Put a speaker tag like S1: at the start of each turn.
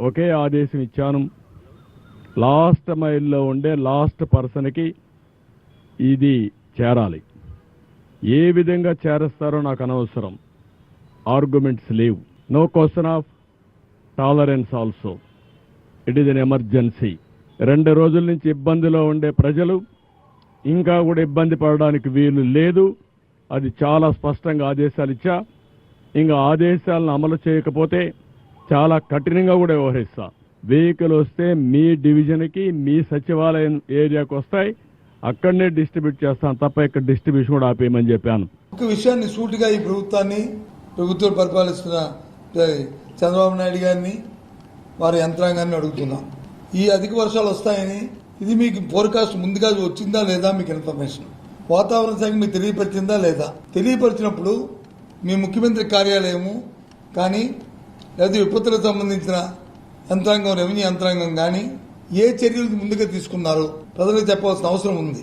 S1: ఒకే ఆదేశం ఇచ్చాను. లాస్ట్ మైల్లో ఉండే లాస్ట్ పర్సన్కి ఇది చేరాలి. ఏ విధంగా చేరస్తారో నాకు అనవసరం. ఆర్గ్యుమెంట్స్ లేవు. No question of tolerance also it is an emergency రెండు రోజుల నుంచి ఇబ్బందిలో ఉండే ప్రజలు ఇంకా కూడా ఇబ్బంది పడడానికి వీలు లేదు. అది చాలా స్పష్టంగా ఆదేశాలు ఇచ్చా. ఇంకా ఆదేశాలను అమలు చేయకపోతే చాలా కఠినంగా కూడా వ్యవహరిస్తా. వెహికల్ వస్తే మీ డివిజన్కి మీ సచివాలయం ఏరియాకి వస్తాయి. అక్కడనే డిస్ట్రిబ్యూట్ చేస్తాను తప్ప ఇక్కడ డిస్ట్రిబ్యూషన్ కూడా ఆపేయమని చెప్పాను.
S2: ఒక విషయాన్ని సూటిగా ఈ ప్రభుత్వాన్ని ప్రభుత్వం పరిపాలిస్తున్న చంద్రబాబు నాయుడు గారిని వారి యంత్రాంగాన్ని అడుగుతున్నాం. ఈ అధిక వర్షాలు వస్తాయని ఇది మీకు ఫోర్కాస్ట్ ముందుగా వచ్చిందా లేదా మీకు ఇన్ఫర్మేషన్ వాతావరణ శాఖ మీకు తెలియపరిచిందా లేదా? తెలియపరిచినప్పుడు మీ ముఖ్యమంత్రి కార్యాలయము కానీ లేదా విపత్తులకు సంబంధించిన యంత్రాంగం రెవెన్యూ యంత్రాంగం కానీ ఏ చర్యలు ముందుగా తీసుకున్నారో ప్రజలకు చెప్పవలసిన అవసరం ఉంది.